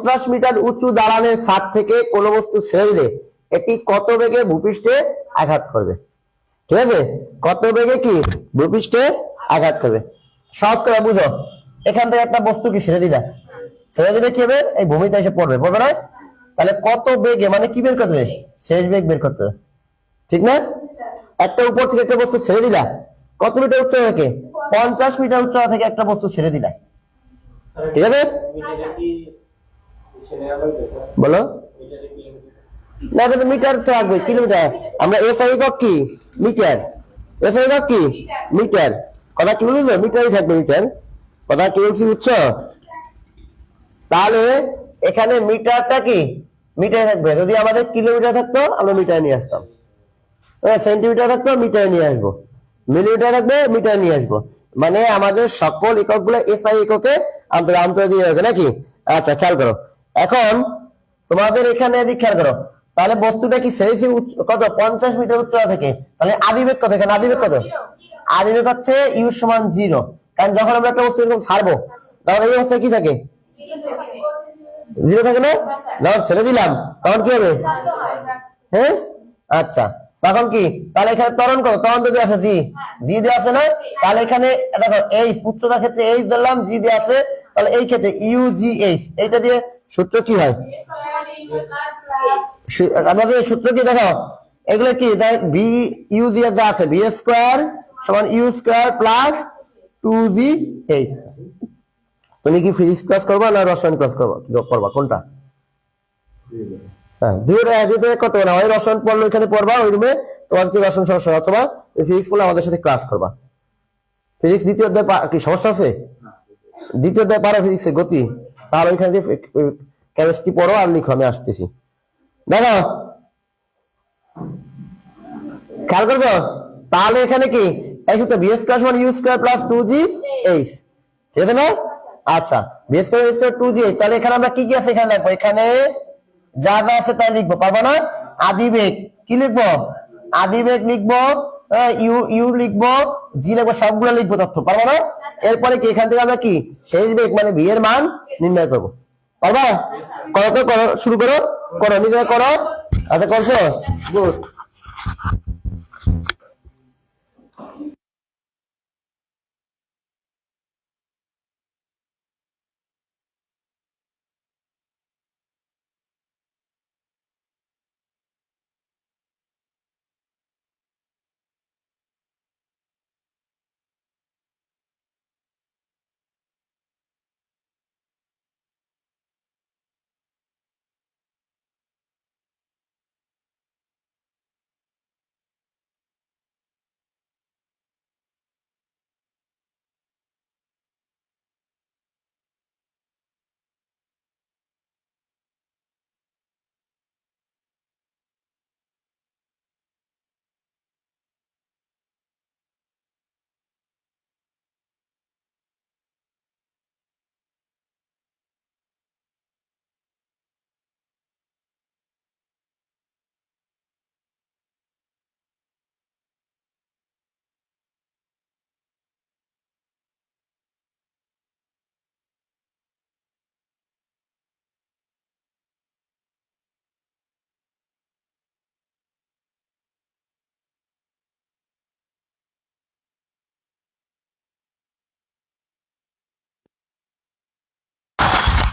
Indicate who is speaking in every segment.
Speaker 1: পঞ্চাশ মিটার উঁচু দালানের ছাদ থেকে কোনো বস্তু ছেড়ে দিলে এটি কত বেগে ভূপৃষ্ঠে আঘাত করবে? ঠিক আছে? কত বেগে কি ভূপৃষ্ঠে আঘাত করবে? সহজ করে বুঝো। এখান থেকে একটা বস্তু কি ছেড়ে দিলা? ছেড়ে দিলে কি হবে? এই ভূমিতে এসে পড়বে। পড়বে না? তাহলে কত বেগে মানে কি বের করতে হবে শেষ বেগ বের করতে হবে। ঠিক না? একটা উপর থেকে একটা বস্তু ছেড়ে দিলা। কত মিটার উচ্চতা থেকে? পঞ্চাশ মিটার উচ্চতা থেকে একটা বস্তু ছেড়ে দিলা। ঠিক আছে? বলো। না এটা তো মিটার তো থাকবে কিলোমিটার আমরা এসআই একক কি? মিটার। এসআই একক কি? মিটার। কথা কি বলছো মিটারই থাকবে মিটার। কথা কি বলছি বুঝছ? তাহলে এখানে মিটারটা কি? মিটার থাকবে। যদি আমাদের কিলোমিটার থাকতো আমরা মিটার নিয়ে আসতাম। সেন্টিমিটার থাকতো মিটার নিয়ে আসব। মিলিমিটার থাকবে মিটার নিয়ে আসব। মানে আমাদের সকল এককগুলো এসআই এককে আন্তর আন্তর্জাতিক নাকি? আচ্ছা খেয়াল করো। এখন তোমাদের এখানে খেয়াল করো। তাহলে বস্তুটা কি সেই কত? পঞ্চাশ মিটার উচ্চতা থেকে। তাহলে আদিবেগ কত এখানে? আদিবেগ কত? আদিবেগ হচ্ছে ইউ সমান জিরো কারণ যখন আমরা একটা বস্তু এরকম ছাড়বো তখন এই অবস্থায় কি থাকে? জিরো থাকে না? যখন ছেড়ে দিলাম। তখন কি হবে? হ্যাঁ? আচ্ছা তখন কি? তাহলে এখানে তরণ কত? তরণ যদি আছে জি। জি দেওয়া আছে না? তাহলে এখানে, দেখো, এই উচ্চতার ক্ষেত্রে এই ধরলাম, জি দেওয়া আছে তাহলে এই ক্ষেত্রে ইউ জি এইচ এইটা দিয়ে সূত্র কি হয়? আমাদের সূত্র কি দেখো? এগুলো কি? বি ইউ জি যা আছে বি স্কোয়ার সমান u square plus two g h তুমি কি ফিজিক্স ক্লাস করবা না রসায়ন ক্লাস করবা? করবা? কোনটা? হ্যাঁ কত না। হয় রসায়ন পড়ল এখানে পড়বা, ওই রুমে তোমার কি রসায়ন সমস্যা? অথবা ফিজিক্স পড়লে আমাদের সাথে ক্লাস করবা। ফিজিক্স দ্বিতীয় অধ্যায় কি, সমস্যা আছে? দ্বিতীয় ফিজিক্সের গতি, তাহলে ওইখানে যে কেমিস্ট্রি পড়ো আর লিখো, আমি আসতেছি। দেখো, খেয়াল করছ? তাহলে এখানে কি? টু জি আচ্ছা তাহলে এখানে আমরা কি কি আছে এখানে যা যা আছে তাই লিখব না? আদিবেগ কি লিখব? আদিবেগ লিখব ইউ ইউ লিখব জি সবগুলো লিখব তথ্য, পারব না? এরপরে কি, এখান থেকে আমরা কি? শেষ বেগ মানে বিয়ের মান নির্ণয় করব। বাবা করো তো, করো, শুরু করো। করো নিজে করো। আচ্ছা করছ? গুড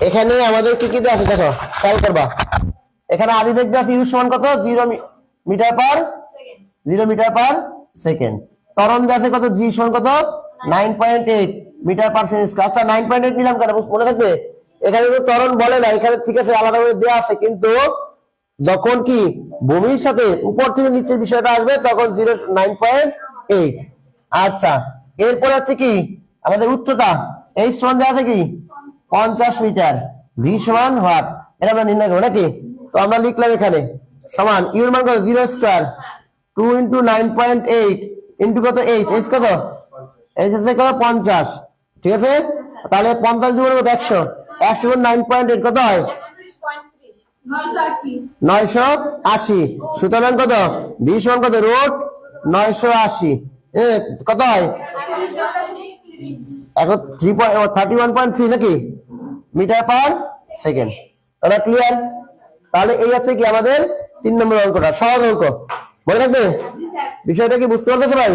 Speaker 1: এখানে আমাদের কি কি আছে দেখো খেয়াল করবা। এখানে আদি দেওয়া আছে ইউ সমান কত? Zero metre per zero metre per second. তরণ আছে কত? জি সমান কত? Nine point eight metre per second. আচ্ছা নাইন পয়েন্ট এইট নিলাম কেন? মনে থাকবে? এখানে তো ত্বরণ বলে না এখানে ঠিক আছে আলাদা করে দেওয়া আছে কিন্তু যখন কি ভূমির সাথে উপর থেকে নিচের বিষয়টা আসবে তখন জিরো নাইন পয়েন্ট এইট আচ্ছা এরপর আছে কি? আমাদের উচ্চতা এই সমান দেওয়া আছে কি? পঞ্চাশ মিটার। ভি সমান হোয়াট এটা আমরা নির্ণয় করব নাকি? তো আমরা লিখলাম এখানে, সমান ইউর মান কত? Zero square. Two into nine point eight into কত? এইচ এইচ কত? এইচ এস কত? পঞ্চাশ। ঠিক আছে? তাহলে পঞ্চাশ দুগুণ কত? একশো। একশো নাইন পয়েন্ট এইট কত হয়? নয়শো আশি। সুতরাং কত? বিশ মান কত? রুট নয়শো আশি। কত হয়? এখন three point thirty one point three নাকি? মিটার পার সেকেন্ড তাহলে ক্লিয়ার তাহলে এই হচ্ছে কি আমাদের তিন নম্বর অঙ্কটা, সহজ অঙ্ক। মনে রাখবে বিষয়টা কি বুঝতে পারছ সবাই?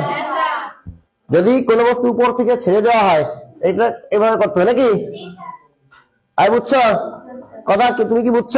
Speaker 1: যদি কোনো বস্তু উপর থেকে ছেড়ে দেওয়া হয়, এটা এভাবে করতে হবে নাকি? আর বুঝছ? কথা তুমি কি বুঝছ?